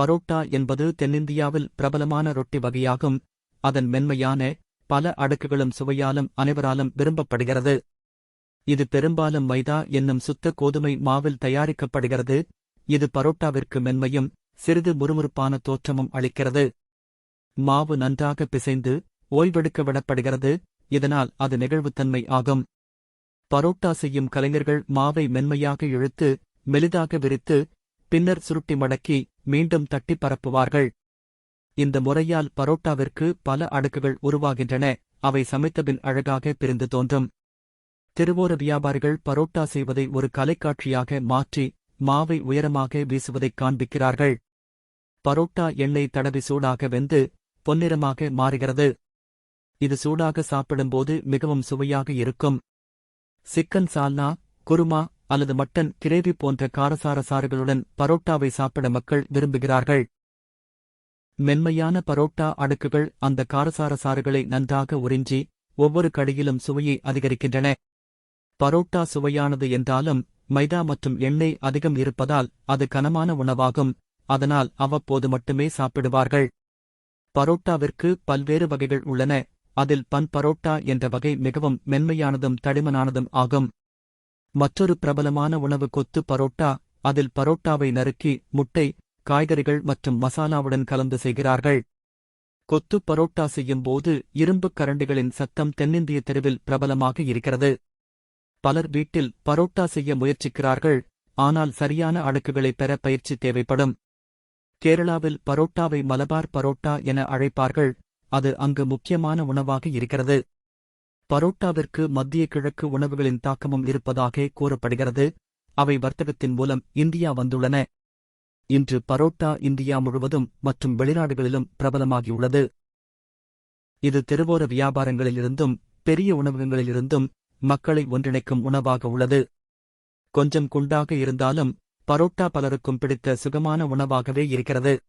பரோட்டா என்பது தென்னிந்தியாவில் பிரபலமான ரொட்டி வகையாகும். அதன் மென்மையான பல அடுக்குகளும் சுவையாலும் அனைவராலும் விரும்பப்படுகிறது. இது பெரும்பாலும் மைதா என்னும் சுத்த கோதுமை மாவில் தயாரிக்கப்படுகிறது. இது பரோட்டாவிற்கு மென்மையும் சிறிது முறுமுறுப்பான தோற்றமும் அளிக்கிறது. மாவு நன்றாக பிசைந்து ஓய்வெடுக்க விடப்படுகிறது. இதனால் அது நெகிழ்வுத்தன்மை ஆகும். பரோட்டா செய்யும் கலைஞர்கள் மாவை மென்மையாக இழுத்து மெலிதாக விரித்து பின்னர் சுருட்டி மடக்கி மீண்டும் தட்டி பரப்புவார்கள். இந்த முறையால் பரோட்டாவிற்கு பல அடுக்குகள் உருவாகின்றன. அவை சமைத்தபின் அழகாக பிரிந்து தோன்றும். திருவோர வியாபாரிகள் பரோட்டா செய்வதை ஒரு கலைக்காட்சியாக மாற்றி மாவை உயரமாக வீசுவதைக் காண்பிக்கிறார்கள். பரோட்டா எண்ணெய் தடவி சூடாக வெந்து பொன்னிறமாக மாறுகிறது. இது சூடாக சாப்பிடும்போது மிகவும் சுவையாக இருக்கும். சிக்கன் சால்னா குருமா அல்லது மட்டன் கிரேவி போன்ற காரசார சாறுகளுடன் பரோட்டாவை சாப்பிட மக்கள் விரும்புகிறார்கள். மென்மையான பரோட்டா அடுக்குகள் அந்த காரசார சாறுகளை நன்றாக உறிஞ்சி ஒவ்வொரு கடியிலும் சுவையை அதிகரிக்கின்றன. பரோட்டா சுவையானது என்றாலும் மைதா மற்றும் எண்ணெய் அதிகம் இருப்பதால் அது கனமான உணவாகும் அதனால் அவ்வப்போது மட்டுமே சாப்பிடுவார்கள். பரோட்டாவிற்கு பல்வேறு வகைகள் உள்ளன அதில் பன் பரோட்டா என்ற வகை மிகவும் மென்மையானதும் தடிமனானதும் ஆகும். மற்றொரு பிரபலமான உணவு கொத்து பரோட்டா அதில் பரோட்டாவை நறுக்கி முட்டை காய்கறிகள் மற்றும் மசாலாவுடன் கலந்து செய்கிறார்கள். கொத்து பரோட்டா செய்யும் போது இரும்புக் கரண்டிகளின் சத்தம் தென்னிந்திய தெருவில் பிரபலமாக இருக்கிறது. பலர் வீட்டில் பரோட்டா செய்ய முயற்சிக்கிறார்கள் ஆனால் சரியான அடுக்குகளை பெற பயிற்சி தேவைப்படும். கேரளாவில் பரோட்டாவை மலபார் பரோட்டா என அழைப்பார்கள் அது அங்கு முக்கியமான உணவாக இருக்கிறது. பரோட்டாவிற்கு மத்திய கிழக்கு உணவுகளின் தாக்கமும் இருப்பதாக கூறப்படுகிறது. அவை வர்த்தகத்தின் மூலம் இந்தியா வந்துள்ளன. இன்று பரோட்டா இந்தியா முழுவதும் மற்றும் வெளிநாடுகளிலும் பிரபலமாகியுள்ளது. இது தெருவோர வியாபாரங்களிலிருந்தும் பெரிய உணவகங்களிலிருந்தும் மக்களை ஒன்றிணைக்கும் உணவாக உள்ளது. கொஞ்சம் குண்டாக இருந்தாலும் பரோட்டா பலருக்கும் பிடித்த சுகமான உணவாகவே இருக்கிறது.